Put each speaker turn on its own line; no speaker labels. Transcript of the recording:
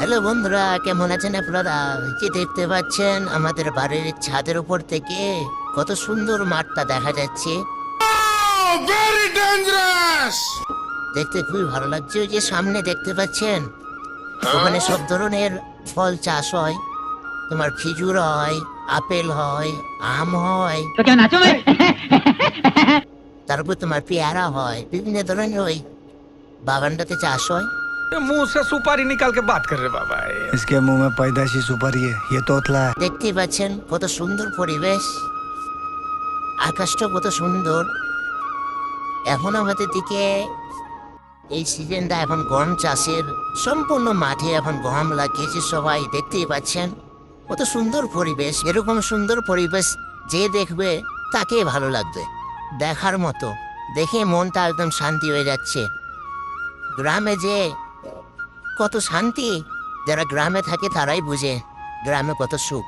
Hello বন্ধুরা কেমন আছেন আপনারা? কি দেখতে পাচ্ছেন আমাদের বাড়ির ছাদের উপর থেকে কত সুন্দর মাঠটা দেখা যাচ্ছে।
oh,
দেখতে খুবই ভালো লাগছে ওই যে সামনে দেখতে পাচ্ছেন? ওখানে সব ধরনের ফল চাষ হয়। তোমার খেজুর হয় আপেল হয় আম হয়। তারপর তোমার পেয়ারা হয় বিভিন্ন ধরনের ওই বাগানটাতে চাষ হয়।
मुंह से सुपारी निकाल के बात कर रहे बाबा ये।
इसके मुंह में पैदाशी सुपारी है ये तोतला है
দেখতেই পাচ্ছেন কত সুন্দর পরিবেশ আকাশটা কত সুন্দর এখন আমাদের দিকে এই সিজনটা এখন গম চাষের সম্পূর্ণ মাঠে এখন গম লাগিয়েছে সবাই দেখতেই পাচ্ছেন কত সুন্দর পরিবেশ এরকম সুন্দর পরিবেশ যে দেখবে তাকে ভালো লাগবে দেখার মতো দেখে মনটা একদম শান্তি হয়ে যাচ্ছে গ্রামে যে কত শান্তি। যারা গ্রামে থাকে তারাই বুঝে গ্রামে কত সুখ।